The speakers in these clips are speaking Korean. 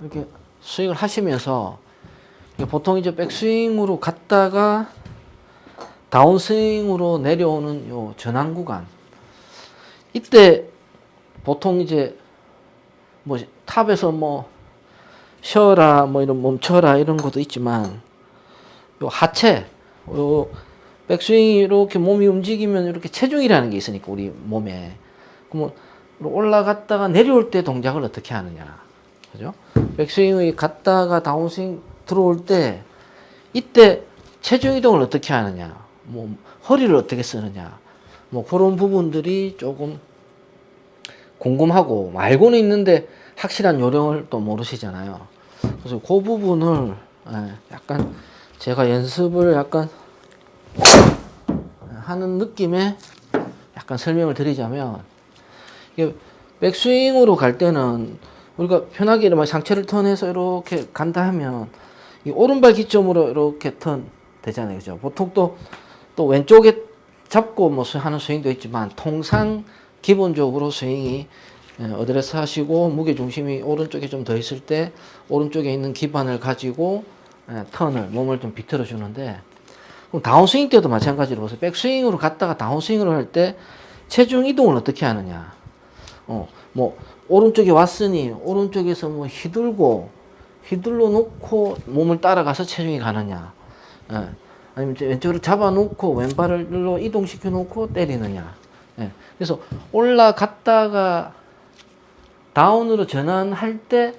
이렇게 스윙을 하시면서 보통 이제 백스윙으로 갔다가 다운스윙으로 내려오는 요 전환 구간. 이때 보통 이제 뭐 탑에서 뭐 쉬어라 뭐 이런 멈춰라 이런 것도 있지만 요 하체 요 백스윙이 이렇게 몸이 움직이면 이렇게 체중이라는 게 있으니까 우리 몸에. 그러면 올라갔다가 내려올 때 동작을 어떻게 하느냐 그죠 백스윙이 갔다가 다운스윙 들어올 때 이때 체중 이동을 어떻게 하느냐 뭐 허리를 어떻게 쓰느냐 뭐 그런 부분들이 조금 궁금하고 알고는 있는데 확실한 요령을 또 모르시잖아요. 그래서 그 부분을 예, 약간 제가 연습을 약간 하는 느낌의 약간 설명을 드리자면 백스윙으로 갈 때는 우리가 편하게 이렇게 상체를 턴해서 이렇게 간다 하면 이 오른발 기점으로 이렇게 턴 되잖아요. 그죠? 보통 또, 또 왼쪽에 잡고 뭐 스- 하는 스윙도 있지만 통상 기본적으로 스윙이 예, 어드레스 하시고 무게 중심이 오른쪽에 좀 더 있을 때 오른쪽에 있는 기반을 가지고 예, 턴을 몸을 좀 비틀어 주는데 그럼 다운스윙 때도 마찬가지로 보세요. 백스윙으로 갔다가 다운스윙으로 할 때 체중 이동을 어떻게 하느냐. 어, 뭐 오른쪽에 왔으니 오른쪽에서 뭐 휘둘고 휘둘러 놓고 몸을 따라가서 체중이 가느냐. 예. 아니면 왼쪽으로 잡아놓고 왼발로 이동시켜 놓고 때리느냐. 예. 그래서 올라갔다가 다운으로 전환할 때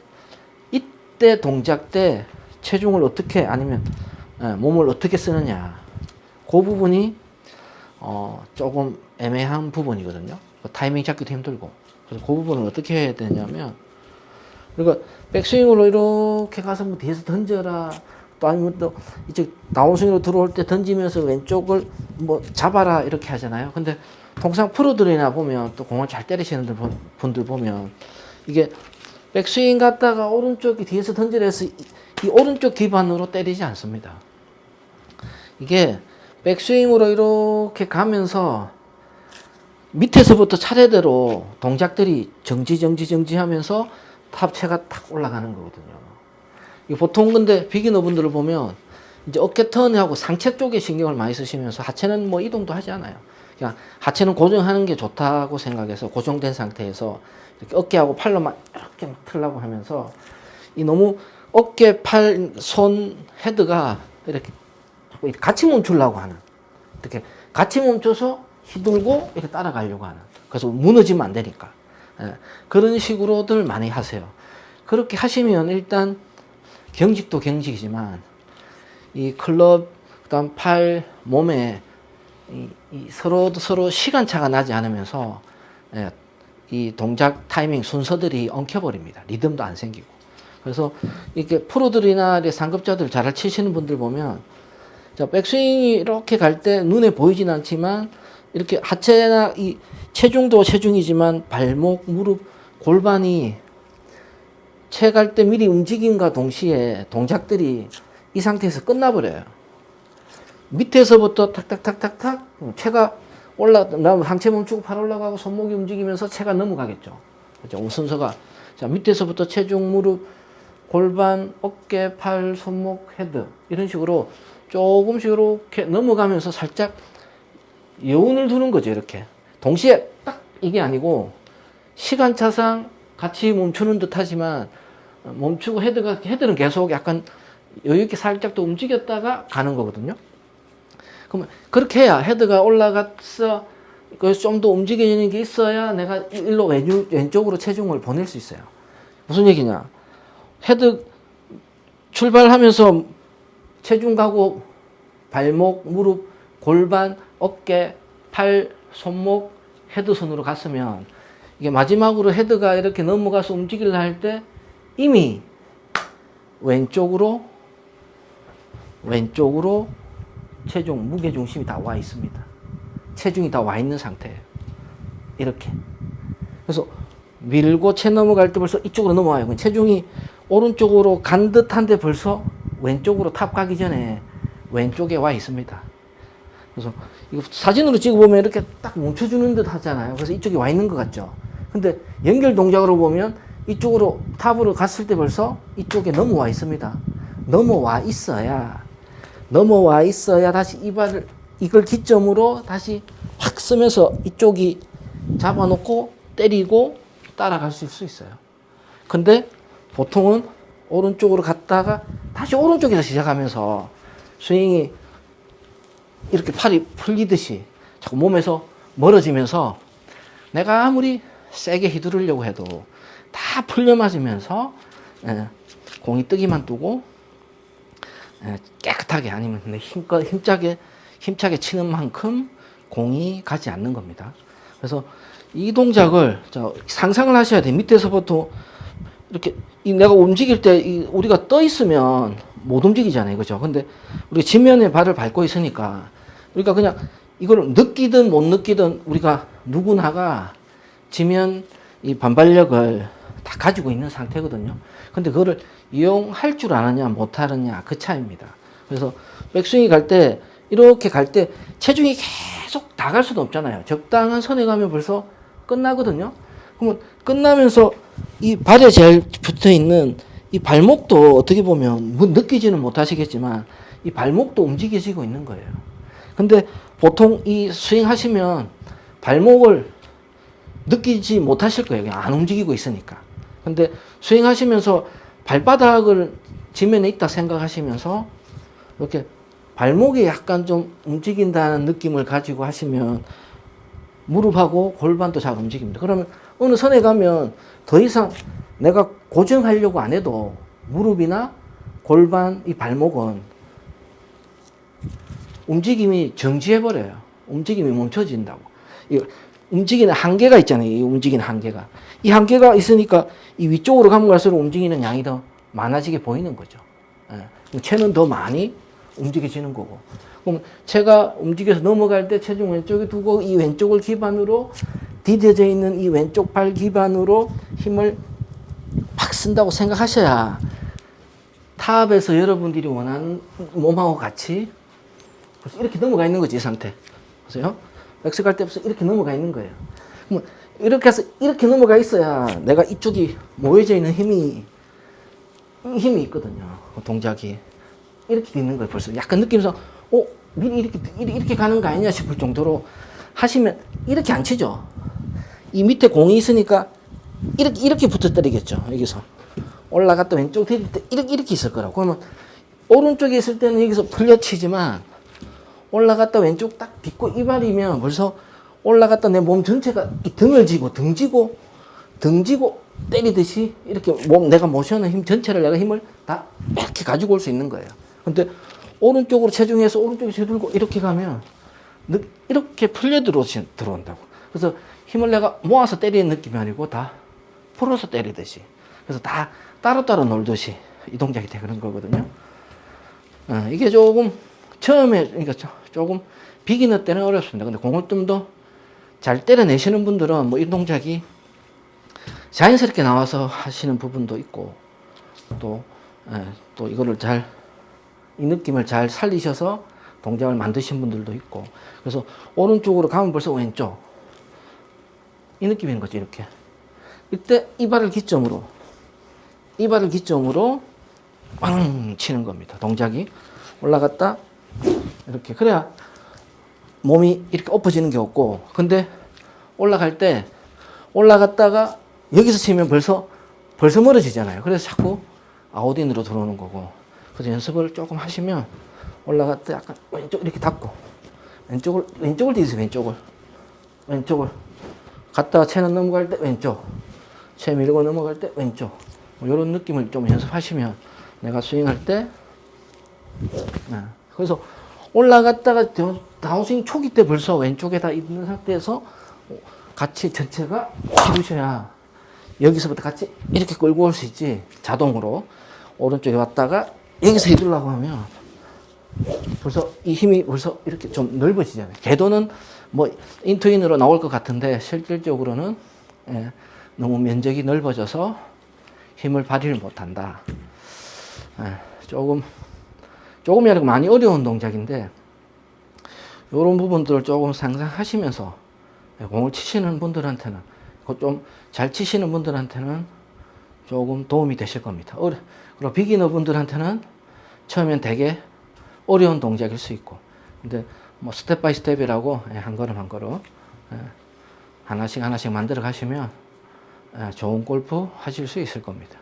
이때 동작 때 체중을 어떻게 아니면 예, 몸을 어떻게 쓰느냐. 그 부분이 어, 조금 애매한 부분이거든요. 그 타이밍 잡기도 힘들고. 그래서 그 부분을 어떻게 해야 되냐면 그러니까 백스윙으로 이렇게 가서 뭐 뒤에서 던져라. 또 아니면 또 이쪽 다운스윙으로 들어올 때 던지면서 왼쪽을 뭐 잡아라 이렇게 하잖아요. 근데 통상 프로들이나 보면 또 공을 잘 때리시는 분들 보면 이게 백스윙 갔다가 오른쪽이 뒤에서 이, 이 오른쪽 기반으로 때리지 않습니다. 이게 백스윙으로 이렇게 가면서 밑에서부터 차례대로 동작들이 정지 정지 정지 하면서 탑체가 탁 올라가는 거거든요. 이 보통 근데 비기너 분들을 보면 이제 어깨 턴하고 상체 쪽에 신경을 많이 쓰시면서 하체는 뭐 이동도 하지 않아요. 그냥 하체는 고정하는 게 좋다고 생각해서 고정된 상태에서 이렇게 어깨하고 이렇게 막 틀라고 하면서 이 너무 어깨, 팔, 손, 헤드가 이렇게 이렇게 같이 멈추려고 하는 이렇게 같이 멈춰서 휘둘고 이렇게 따라가려고 하는 그래서 무너지면 안 되니까 예, 그런 식으로들 많이 하세요. 그렇게 하시면 일단 경직도 경직이지만 이 클럽 그다음 팔 몸에 이, 이 서로 서로 시간차가 나지 않으면서 예, 이 동작 타이밍 순서들이 엉켜버립니다. 리듬도 안 생기고. 그래서 이렇게 프로들이나 상급자들 잘 치시는 분들 보면 자, 백스윙이 이렇게 갈 때 눈에 보이진 않지만 이렇게 하체나 이 체중도 체중이지만 발목, 무릎, 골반이 채갈때 미리 움직임과 동시에 동작들이 이 상태에서 끝나버려요. 밑에서부터 탁탁탁탁탁 채가 올라 나면 상체 멈추고 팔 올라가고 손목이 움직이면서 채가 넘어가겠죠. 그죠? 순서가 자 밑에서부터 체중, 무릎, 골반, 어깨, 팔, 손목, 헤드 이런 식으로 조금씩 이렇게 넘어가면서 살짝 여운을 두는 거죠. 이렇게 동시에 딱 이게 아니고 시간차상 같이 멈추는 듯 하지만 멈추고 헤드가 헤드는 계속 약간 여유 있게 살짝 더 움직였다가 가는 거거든요. 그러면 그렇게 해야 헤드가 올라갔어. 좀 더 움직이는 게 있어야 내가 일로 왼, 왼쪽으로 체중을 보낼 수 있어요. 무슨 얘기냐? 헤드 출발하면서 체중 가고 발목, 무릎, 골반, 어깨, 팔, 손목, 헤드 손으로 갔으면 이게 마지막으로 헤드가 이렇게 넘어가서 움직이려 할 때 이미 왼쪽으로 왼쪽으로 체중, 무게 중심이 다 와 있습니다. 체중이 다 와 있는 상태예요. 이렇게. 그래서 밀고 채 넘어갈 때 벌써 이쪽으로 넘어와요. 체중이 오른쪽으로 간 듯한데 벌써 왼쪽으로 탑 가기 전에 왼쪽에 와 있습니다. 그래서 이거 사진으로 찍어보면 이렇게 딱 멈춰주는 듯 하잖아요. 그래서 이쪽에 와 있는 것 같죠. 근데 연결 동작으로 보면 이쪽으로 탑으로 갔을 때 벌써 이쪽에 넘어와 있습니다. 넘어와 있어야 넘어와 있어야 다시 이 발을 이걸 기점으로 다시 확 쓰면서 이쪽이 잡아놓고 때리고 따라갈 수 있어요. 근데 보통은 오른쪽으로 갔다가 다시 오른쪽에서 시작하면서 스윙이 이렇게 팔이 풀리듯이 자꾸 몸에서 멀어지면서 내가 아무리 세게 휘두르려고 해도 다 풀려 맞으면서 예, 공이 뜨기만 뜨고 예, 깨끗하게 아니면 내 힘껏 힘차게 힘차게 치는 만큼 공이 가지 않는 겁니다. 그래서 이 동작을 자, 상상을 하셔야 돼. 밑에서부터 이렇게 이 내가 움직일 때이 우리가 떠 있으면 못 움직이잖아요. 그죠? 근데 우리 지면에 발을 밟고 있으니까 우리가 그냥 이걸 느끼든 못 느끼든 우리가 누구나가 지면 이 반발력을 다 가지고 있는 상태거든요. 근데 그거를 이용할 줄 아느냐 못 하느냐 그 차이입니다. 그래서 백스윙이 갈 때 이렇게 갈 때 체중이 계속 다갈 수도 없잖아요. 적당한 선에 가면 벌써 끝나거든요. 그러면 끝나면서 이 발에 제일 붙어 있는 이 발목도 어떻게 보면 뭐 느끼지는 못하시겠지만 이 발목도 움직여지고 있는 거예요. 근데 보통 이 스윙 하시면 발목을 느끼지 못하실 거예요. 그냥 안 움직이고 있으니까. 근데 스윙 하시면서 발바닥을 지면에 있다 생각하시면서 이렇게 발목이 약간 좀 움직인다는 느낌을 가지고 하시면 무릎하고 골반도 잘 움직입니다. 그러면 어느 선에 가면 더 이상 내가 고정하려고 안 해도 무릎이나 골반, 이 발목은 움직임이 정지해버려요. 움직임이 멈춰진다고. 이 움직이는 한계가 있잖아요. 이 움직이는 한계가. 이 한계가 있으니까 이 위쪽으로 가면 갈수록 움직이는 양이 더 많아지게 보이는 거죠. 예. 채는 더 많이 움직여지는 거고. 그럼 채가 움직여서 넘어갈 때 체중 왼쪽에 두고 이 왼쪽을 기반으로 디뎌져 있는 이 왼쪽 발 기반으로 힘을 팍 쓴다고 생각하셔야 탑에서 여러분들이 원하는 몸하고 같이 벌써 이렇게 넘어가 있는 거지 이 상태. 보세요. 백스 갈 때 벌써 이렇게 넘어가 있는 거예요. 그럼 이렇게 해서 이렇게 넘어가 있어야 내가 이쪽이 모여져 있는 힘이 힘이 있거든요. 그 동작이 이렇게 돼 있는 거예요. 벌써 약간 느낌상 어 미리 이렇게 이렇게 가는 거 아니냐 싶을 정도로 하시면 이렇게 안 치죠. 이 밑에 공이 있으니까 이렇게 이렇게 붙어 때리겠죠. 여기서 올라갔다 왼쪽 때릴 때 이렇게 이렇게 있을 거라고. 그러면 오른쪽에 있을 때는 여기서 풀려 치지만 올라갔다 왼쪽 딱 빗고 이발이면 벌써 올라갔다 내 몸 전체가 이 등을 쥐고 등 쥐고 등 쥐고 때리듯이 이렇게 몸 내가 모셔는 힘 전체를 내가 힘을 다 이렇게 가지고 올 수 있는 거예요. 근데 오른쪽으로 체중해서 오른쪽에 들고 이렇게 가면 느- 이렇게 풀려 들어 들어온다고. 그래서 힘을 내가 모아서 때리는 느낌이 아니고 다 풀어서 때리듯이. 그래서 다 따로따로 놀듯이 이 동작이 되는 거거든요. 어, 이게 조금 처음에 그러니까 조- 조금 비기너 때는 어렵습니다. 근데 공을 좀더잘 때려내시는 분들은 뭐 이 동작이 자연스럽게 나와서 하시는 부분도 있고 또, 예, 또 이거를 잘 이 느낌을 잘 살리셔서 동작을 만드신 분들도 있고. 그래서 오른쪽으로 가면 벌써 왼쪽. 이 느낌인 거죠 이렇게. 이때 이 발을 기점으로 이 발을 기점으로 빵 치는 겁니다. 동작이 올라갔다 이렇게. 그래야 몸이 이렇게 엎어지는 게 없고. 근데 올라갈 때 올라갔다가 여기서 치면 벌써 벌써 멀어지잖아요. 그래서 자꾸 아웃인으로 들어오는 거고. 그래서 연습을 조금 하시면 올라갈 때 약간 왼쪽 이렇게 닫고 왼쪽을 왼쪽을 뒤세요 왼쪽을. 왼쪽을. 갔다가 채는 넘어갈 때 왼쪽. 채 밀고 넘어갈 때 왼쪽. 뭐 이런 느낌을 좀 연습하시면 내가 스윙할 때 네. 그래서 올라갔다가 다운- 다운스윙 초기 때 벌써 왼쪽에 다 있는 상태에서 같이 전체가 기르셔야 여기서부터 같이 이렇게 끌고 올 수 있지 자동으로 오른쪽에 왔다가 여기서 휘둘라고 하면 벌써 이 힘이 벌써 이렇게 좀 넓어지잖아요. 궤도는 뭐 인투인으로 나올 것 같은데 실질적으로는 예, 너무 면적이 넓어져서 힘을 발휘를 못한다. 예, 조금 조금이 아니고 많이 어려운 동작인데 이런 부분들을 조금 상상하시면서 예, 공을 치시는 분들한테는 좀 잘 치시는 분들한테는 조금 도움이 되실 겁니다. 그리고 비기너 분들한테는 처음엔 되게 어려운 동작일 수 있고, 근데 뭐 스텝 바이 스텝이라고 예, 한 걸음 한 걸음 예, 하나씩 하나씩 만들어 가시면 예, 좋은 골프 하실 수 있을 겁니다.